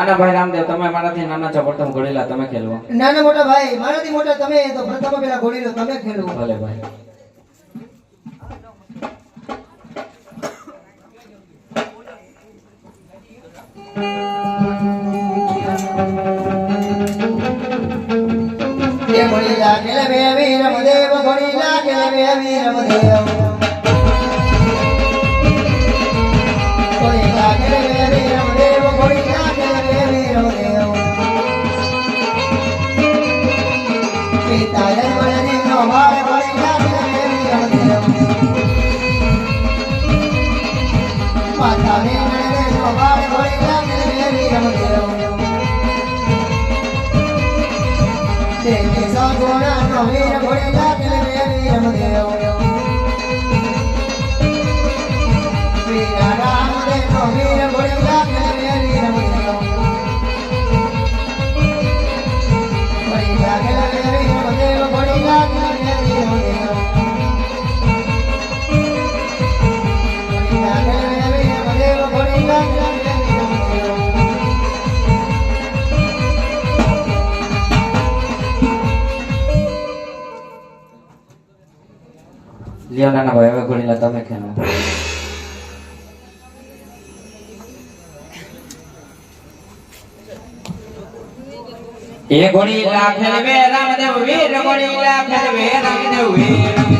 નાના ભાઈ રામદેવ તમે મારાથી નાના છો પ્રથમ ઘોડીલા તમે ખેલવો. નાના મોટા ભાઈ મારાથી મોટા તમે તો પ્રથમ પેલા ઘોડી લો તમે ખેલવો. ભલે ભાઈ. બે વીર મદેવ ઘોડી લાગેલ વીર મદેવ જન્મની નો ભાળ ઘોડી લાગેલ બે વીર મદેવ માતા વેણને નો ભાળ ઘોડી લાગેલ બે વીર લ્યો નાના ભાઈ હવે ઘોડીલા તમે ખેલો એ ઘોડીલા ખેલવે, રામદેવ વીર ઘોડીલા ખેલવે, રામદેવ વીર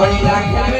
ઘોડી લાગે